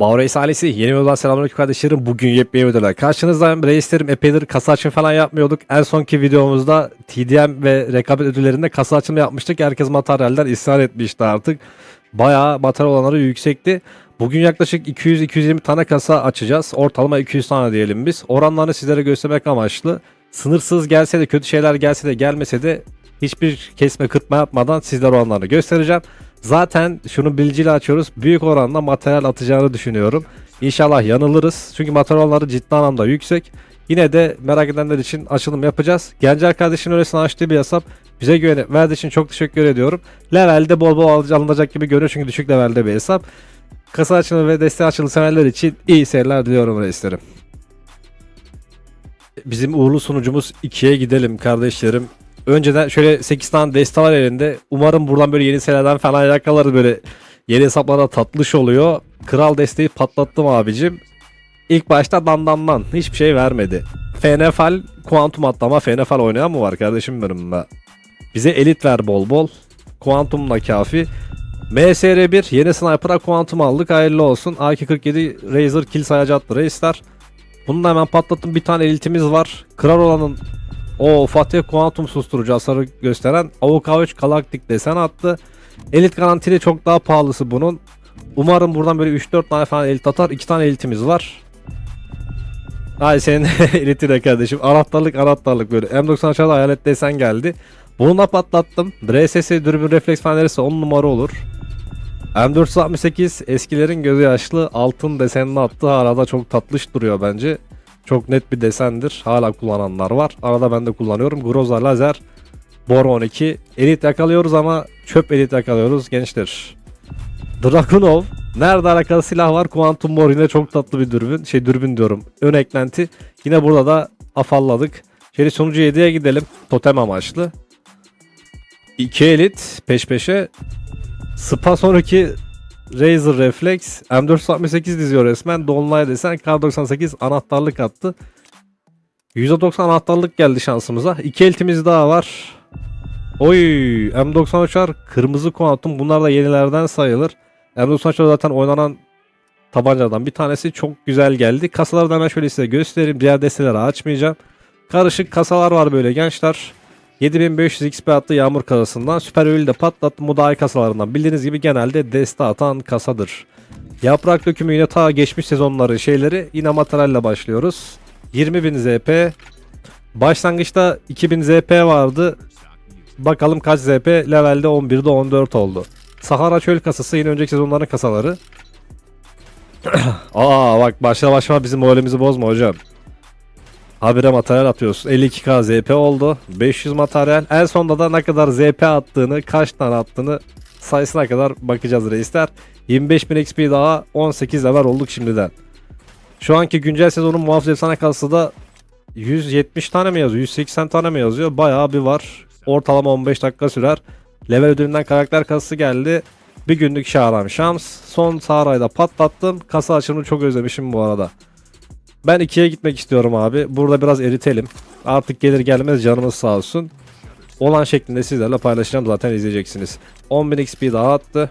Bağreis ailesi yeni yoldan selamünaleyküm kardeşlerim. Bugün yepyeni videolar. Karşınızdayım reislerim. Epeydir kasa açımı falan yapmıyorduk. En sonki videomuzda TDM ve rekabet ödüllerinde kasa açımı yapmıştık. Herkes materyalden isyan etmişti artık. Bayağı materyal olanları yüksekti. Bugün yaklaşık 200-220 tane kasa açacağız. Ortalama 200 tane diyelim biz. Oranlarını sizlere göstermek amaçlı. Sınırsız gelse de kötü şeyler gelse de gelmese de hiçbir kesme kırpma yapmadan sizlere oranlarını göstereceğim. Zaten şunu bilgiyle açıyoruz. Büyük oranda materyal atacağını düşünüyorum. İnşallah yanılırız. Çünkü materyalları ciddi anlamda yüksek. Yine de merak edenler için açılım yapacağız. Gencer kardeşin öylesine açtığı bir hesap. Bize güvenip verdiği için çok teşekkür ediyorum. Levelde bol bol alınacak gibi görünüyor çünkü düşük levelde bir hesap. Kasa açılımı ve desteği açılımı severler için iyi seyirler diliyorum reislerim. Bizim uğurlu sunucumuz 2'ye gidelim kardeşlerim. Önceden şöyle 8 tane deste var elinde. Umarım buradan böyle yeni serilerden falan yakalarız böyle yeni hesaplara tatlış oluyor. Kral desteği patlattım abicim. İlk başta dandandan hiçbir şey vermedi. FNFL kuantum atlama FNFL oynayan mı var kardeşim benim be? Bize elit ver bol bol. Kuantum da kafi. MSR1 yeni sniper'a kuantum aldık hayırlı olsun. AK-47 Razer kill sayacı attı reisler. Bunu da hemen patlattım. Bir tane elitimiz var. Kral olanın o Fatih Kuantum susturucu hasarı gösteren AUK 3 Galaktik desen attı. Elit garantili çok daha pahalısı bunun. Umarım buradan böyle 3-4 tane falan elit atar. 2 tane elitimiz var. Ay senin eliti de kardeşim. Anahtarlık anahtarlık böyle. M90 aşağıda hayalet desen geldi. Bunu da patlattım. RSS dürbün refleks fenerisi 10 numara olur. M468 eskilerin gözü yaşlı altın desenini attı. Arada çok tatlış duruyor bence. Çok net bir desendir. Hala kullananlar var. Arada ben de kullanıyorum. Groza lazer. Bor 12. Elit yakalıyoruz ama çöp elit yakalıyoruz gençler. Dragunov. Nerede alakalı silah var? Quantum Mor yine çok tatlı bir dürbün. Şey dürbün diyorum. Ön eklenti. Yine burada da afalladık. Şöyle sonucu 7'ye gidelim. Totem amaçlı. 2 elit peş peşe. Spa sonraki Razer Reflex M468 diziyor resmen. Dolunay desen K98 anahtarlık attı. %90 anahtarlık geldi şansımıza. İki eltimiz daha var. Oy M93'ler kırmızı kuantum bunlar da yenilerden sayılır. M93'ler zaten oynanan tabancadan bir tanesi çok güzel geldi. Kasaları da hemen şöyle size göstereyim. Diğer desteleri açmayacağım. Karışık kasalar var böyle gençler. 7500 XP attı yağmur kasasından. Süper öğül de patlattı Muday kasalarından. Bildiğiniz gibi genelde deste atan kasadır. Yaprak dökümü yine ta geçmiş sezonları şeyleri yine materyalle başlıyoruz. 20.000 ZP. Başlangıçta 2000 ZP vardı. Bakalım kaç ZP levelde 11'de 14 oldu. Sahara çöl kasası yine önceki sezonların kasaları. Aa bak başla başla bizim moralimizi bozma hocam. Habire materyal atıyorsun. 52k ZP oldu. 500 materyal. En sonda da ne kadar ZP attığını, kaç tane attığını sayısına kadar bakacağız reisler. 25.000 XP daha 18 level olduk şimdiden. Şu anki güncel sezonun muhafız efsane kasası da 170 tane mi yazıyor? 180 tane mi yazıyor? Bayağı bir var. Ortalama 15 dakika sürer. Level ödülünden karakter kasası geldi. Bir günlük şaram şams. Son Sahara'yı patlattım. Kasa açımını çok özlemişim bu arada. Ben 2'ye gitmek istiyorum abi. Burada biraz eritelim. Artık gelir gelmez canımız sağ olsun. Olan şeklinde sizlerle paylaşacağım zaten izleyeceksiniz. 10.000 XP daha attı.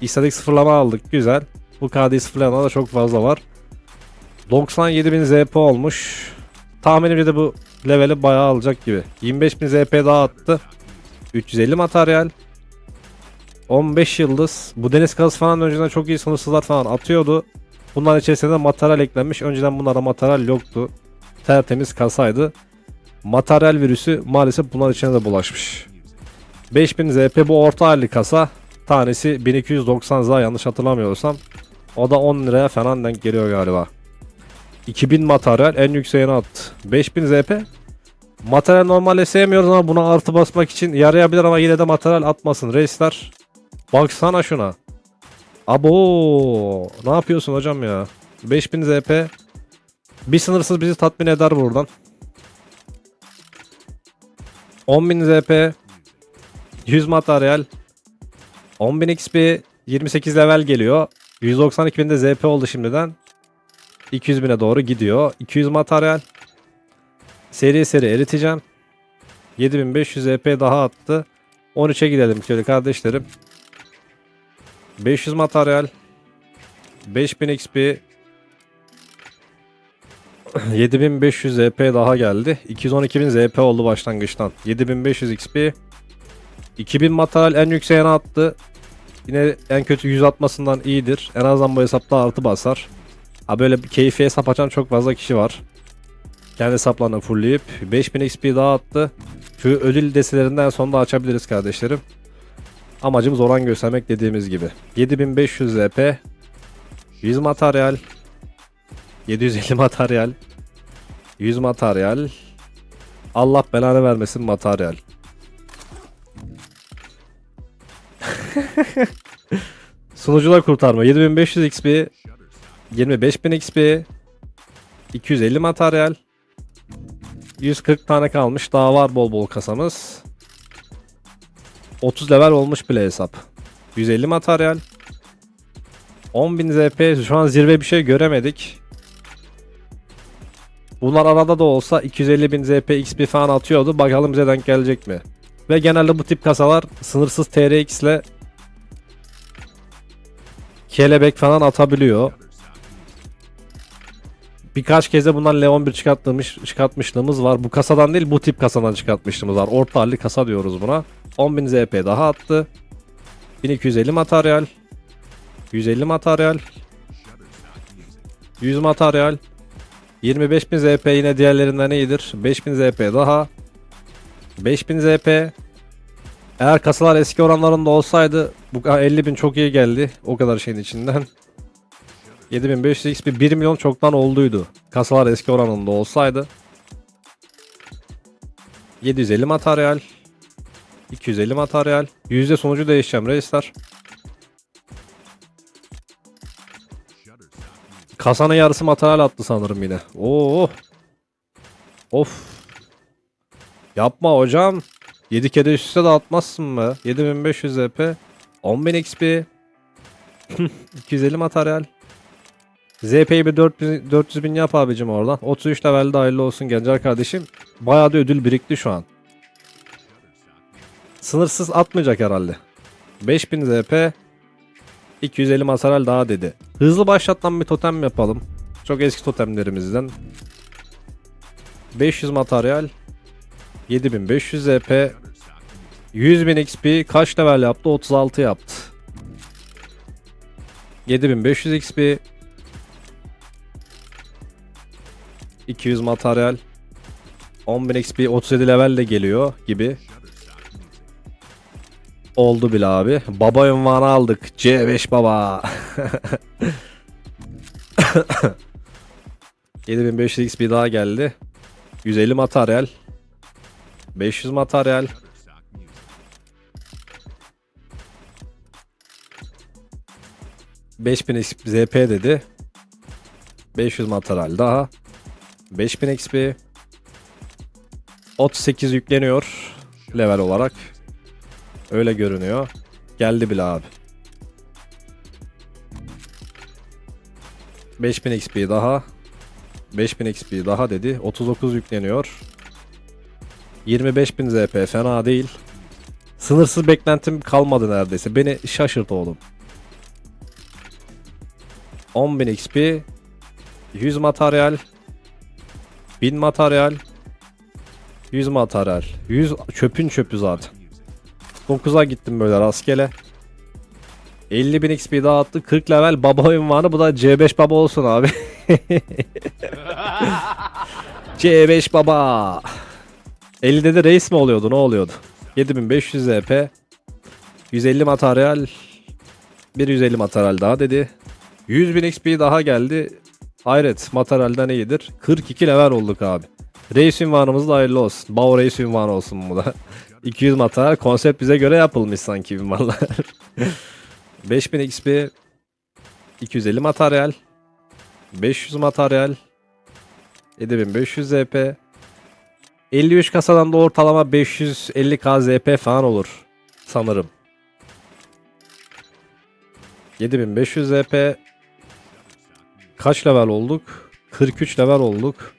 İstatik sıfırlama aldık güzel. Bu KD sıfırlama da çok fazla var. 97.000 ZP olmuş. Tahminimce de bu leveli bayağı alacak gibi. 25.000 ZP daha attı. 350 materyal. 15 yıldız. Bu deniz kazısı falan önceden çok iyi sınırsızlar falan atıyordu. Bunların içerisinde materyal eklenmiş. Önceden bunlarda materyal yoktu. Tertemiz kasaydı. Materyal virüsü maalesef bunların içine de bulaşmış. 5000 ZP bu orta halli kasa. Tanesi 1290 za yanlış hatırlamıyorsam. O da 10 liraya falan denk geliyor galiba. 2000 materyal en yükseğini attı. 5000 ZP. Materyal normalde sevmiyoruz ama buna artı basmak için yarayabilir ama yine de materyal atmasın reisler. Baksana şuna. Abo ne yapıyorsun hocam ya? 5000 ZP. Bir sınırsız bizi tatmin eder buradan. 10.000 ZP. 100 materyal. 10.000 XP. 28 level geliyor. 192.000 de ZP oldu şimdiden. 200.000'e doğru gidiyor. 200 materyal. Seri seri eriteceğim. 7500 ZP daha attı. 13'e gidelim şöyle kardeşlerim. 500 materyal. 5000 XP 7500 ZP daha geldi. 212.000 ZP oldu başlangıçtan. 7500 XP 2000 materyal en yükseğine attı. Yine en kötü 100 atmasından iyidir. En azından bu hesapta artı basar. Ha böyle keyfi hesap açan çok fazla kişi var. Kendi hesaplarını fullleyip 5000 XP daha attı. Şu ödül destelerinden sonra da açabiliriz kardeşlerim. Amacımız oran göstermek dediğimiz gibi. 7500 ZP 100 materyal 750 materyal 100 materyal. Allah belanı vermesin materyal. Sunucular kurtarma. 7500 XP 25000 XP 250 materyal. 140 tane kalmış. Daha var bol bol kasamız 30 level olmuş bile hesap 150 materyal 10.000 ZP şu an zirve bir şey göremedik Bunlar arada da olsa 250.000 ZP XP falan atıyordu bakalım bize denk gelecek mi Ve genelde bu tip kasalar sınırsız TRX ile kelebek falan atabiliyor. Birkaç kez de bundan Leon 1 çıkartmış, çıkartmışlığımız var. Bu kasadan değil bu tip kasadan çıkartmışlığımız var. Orta halli kasa diyoruz buna. 10.000 ZP daha attı. 1250 materyal. 150 materyal. 100 materyal. 25.000 ZP yine diğerlerinden iyidir. 5000 ZP daha. 5000 ZP. Eğer kasalar eski oranlarında olsaydı bu 50.000 çok iyi geldi. O kadar şeyin içinden. 7500 XP 1 milyon çoktan olduydu. Kasalar eski oranında olsaydı. 750 materyal. 250 materyal. Yüzde sonucu değişeceğim reisler. Kasanın yarısı materyal attı sanırım yine. Oo. Of. Yapma hocam. 7 kere üst üste de atmazsın mı? 7500 ZP. 10.000 XP. 250 materyal. ZP'yi bir 400, 400 bin yap abicim oradan. 33 levelde hayırlı olsun Gencer kardeşim. Bayağı da ödül birikti şu an. Sınırsız atmayacak herhalde. 5000 ZP. 250 materyal daha dedi. Hızlı başlattan bir totem yapalım. Çok eski totemlerimizden. 500 materyal. 7500 ZP 100.000 XP kaç level yaptı? 36 yaptı. 7500 XP 200 materyal 10.000 XP 37 level de geliyor gibi. Oldu bile abi. Baba ünvanı aldık. C5 baba. 7500 XP daha geldi. 150 materyal. 500 materyal. ...5000 ZP dedi. 500 materyal daha. 5000 XP. 38 yükleniyor. Level olarak. Öyle görünüyor. Geldi bile abi. 5000 XP daha. 5000 XP daha dedi. 39 yükleniyor. 25.000 ZP fena değil. Sınırsız beklentim kalmadı neredeyse. Beni şaşırt oğlum. 10.000 XP 100 materyal 1000 materyal 100 materyal 100 çöpün çöpü zaten 9'a gittim böyle rastgele 50.000 XP daha attı 40 level baba ünvanı bu da C5 baba olsun abi C5 baba 50'de de reis mi oluyordu? Ne oluyordu? 7500 ZP. 150 materyal. Bir 150 materyal daha dedi. 100.000 XP daha geldi. Hayret materyalden iyidir. 42 level olduk abi. Reis ünvanımız da hayırlı olsun. Bao reis ünvanı olsun bu da. 200 materyal. Konsept bize göre yapılmış sanki ünvanlar. 5000 XP. 250 materyal. 500 materyal. 7500 ZP. 53 kasadan da ortalama 550k ZP falan olur sanırım. 7500 ZP kaç level olduk? 43 level olduk.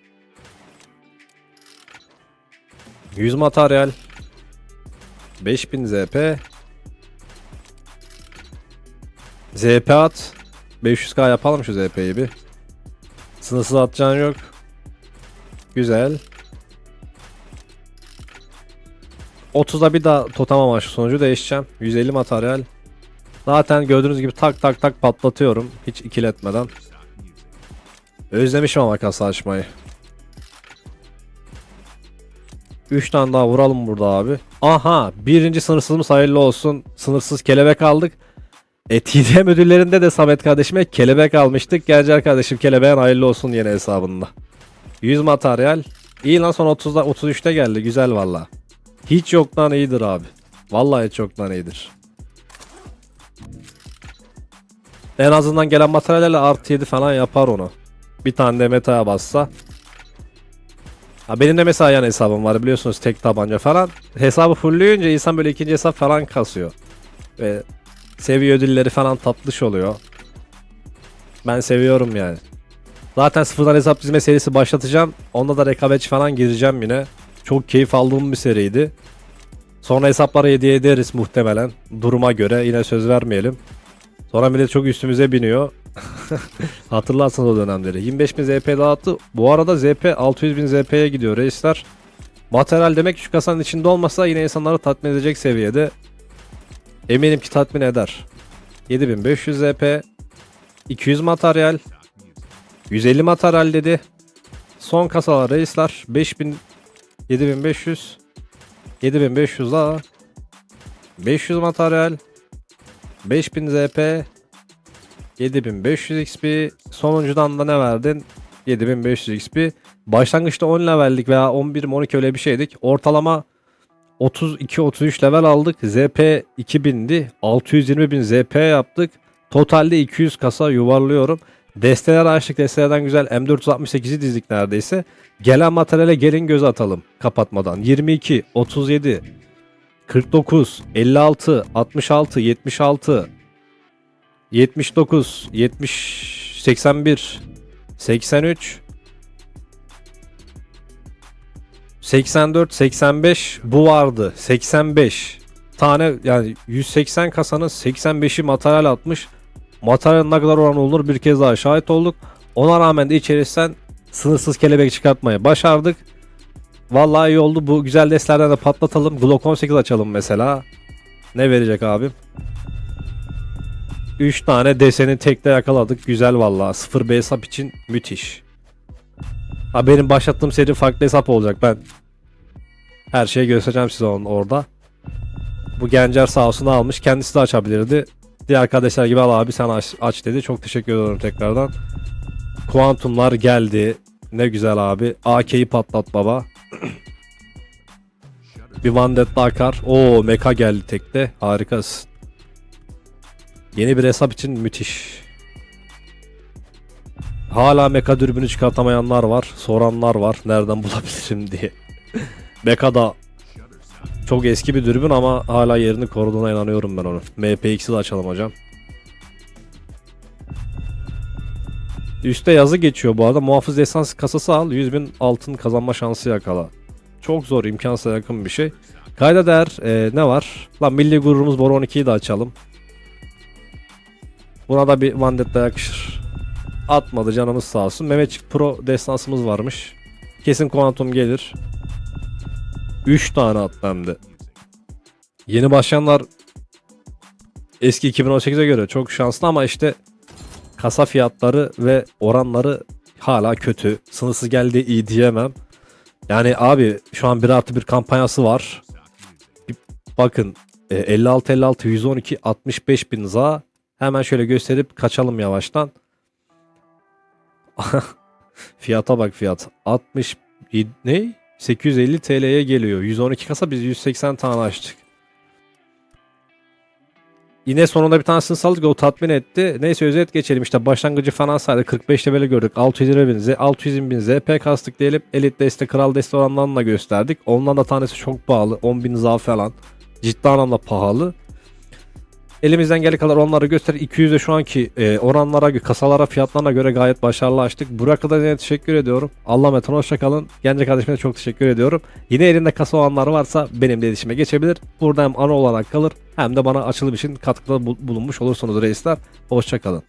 100 materyal 5000 ZP ZP at 500k yapalım şu ZP'yi bir. Sınırsız atacağın yok. Güzel. 30'da bir daha totem amaçlı sonucu değişeceğim. 150 materyal. Zaten gördüğünüz gibi tak tak tak patlatıyorum. Hiç ikiletmeden. Özlemişim ama kasa açmayı. 3 tane daha vuralım burada abi. Aha birinci sınırsızımız hayırlı olsun. Sınırsız kelebek aldık. E, TDM ödüllerinde de Samet kardeşime kelebek almıştık. Gercer kardeşim kelebeğin hayırlı olsun yeni hesabında. 100 materyal. İyi lan son 30'da 33'te geldi. Güzel valla. Hiç yoktan iyidir abi. Vallahi hiç yoktan iyidir. En azından gelen materyallerle artı 7 falan yapar onu. Bir tane de metaya bassa. Ha benim de mesela yan hesabım var biliyorsunuz tek tabanca falan. Hesabı fullleyince insan böyle ikinci hesap falan kasıyor. Ve seviye ödülleri falan tatlış oluyor. Ben seviyorum yani. Zaten sıfırdan hesap dizme serisi başlatacağım. Onda da rekabetçi falan gireceğim yine. Çok keyif aldığım bir seriydi. Sonra hesaplara hediye ederiz muhtemelen. Duruma göre yine söz vermeyelim. Sonra millet çok üstümüze biniyor. Hatırlarsınız o dönemleri. 25.000 ZP dağıttı. Bu arada ZP 600.000 ZP'ye gidiyor reisler. Materyal demek şu kasanın içinde olmasa yine insanları tatmin edecek seviyede. Eminim ki tatmin eder. 7500 ZP 200 materyal 150 materyal dedi. Son kasalar reisler 5000 7500 7500 daha 500 materyal 5000 ZP 7500 XP sonuncudan da ne verdin? 7500 XP. Başlangıçta 10 leveldik veya 11 mi 12 öyle bir şeydik. Ortalama 32-33 level aldık. ZP 2000'di. 620.000 ZP yaptık. Totalde 200 kasa yuvarlıyorum. Desteler açtık. Destelerden güzel M468'i dizdik neredeyse. Gelen materyale gelin göz atalım kapatmadan. 22, 37, 49, 56, 66, 76, 79, 70, 81, 83, 84, 85 bu vardı. 85 tane yani 180 kasanın 85'i materyal atmış. Materyalin ne kadar oran olur bir kez daha şahit olduk. Ona rağmen de içerisinden sınırsız kelebek çıkartmayı başardık. Vallahi iyi oldu. Bu güzel destlerden de patlatalım. Glock 18 açalım mesela. Ne verecek abim? 3 tane deseni tekte yakaladık. Güzel vallahi. 0 B hesap için müthiş. Ha benim başlattığım seri farklı hesap olacak. Ben her şeyi göstereceğim size onun orada. Bu Gencer sağ olsun almış. Kendisi de açabilirdi. Diğer arkadaşlar gibi al abi sen aç, aç dedi. Çok teşekkür ederim tekrardan. Kuantumlar geldi. Ne güzel abi. AK'yi patlat baba. Bir Vandetta akar. Oo Meka geldi tekte. Harikasın. Yeni bir hesap için müthiş. Hala Meka dürbünü çıkartamayanlar var. Soranlar var. Nereden bulabilirim diye. Meka da çok eski bir dürbün ama hala yerini koruduğuna inanıyorum ben onu. MPX'i de açalım hocam. Üste yazı geçiyor bu arada. Muhafız esans kasası al. 100 bin altın kazanma şansı yakala. Çok zor, imkansıza yakın bir şey. Kayda değer e, ne var? Lan milli gururumuz Boro 12'yi de açalım. Buna da bir Vandetta yakışır. Atmadı canımız sağ olsun. Mehmetçik Pro destansımız varmış. Kesin kuantum gelir. 3 tane attı hem. Yeni başlayanlar eski 2018'e göre çok şanslı ama işte kasa fiyatları ve oranları hala kötü. Sınırsız geldi iyi diyemem. Yani abi şu an 1 artı 1 kampanyası var. Bakın e, 56 56 112 65 bin za. Hemen şöyle gösterip kaçalım yavaştan. Fiyata bak fiyat. 60 ne? 850 TL'ye geliyor. 112 kasa biz 180 tane açtık. Yine sonunda bir tanesini saldık o tatmin etti. Neyse özet geçelim işte başlangıcı falan saydı 45 leveli gördük 620 bin, Z, 600 bin ZP kastık diyelim. Elit deste kral deste oranlarını gösterdik. Ondan da tanesi çok pahalı 10 bin za falan. Ciddi anlamda pahalı. Elimizden geldiği kadar onları göster. 200'de şu anki e, oranlara, kasalara, fiyatlarına göre gayet başarılı açtık. Burak kadar teşekkür ediyorum. Allah metan hoşça kalın. Gence kardeşime de çok teşekkür ediyorum. Yine elinde kasa olanlar varsa benimle iletişime geçebilir. Burada hem ana olarak kalır hem de bana açılım için katkıda bu- bulunmuş olursunuz reisler. Hoşça kalın.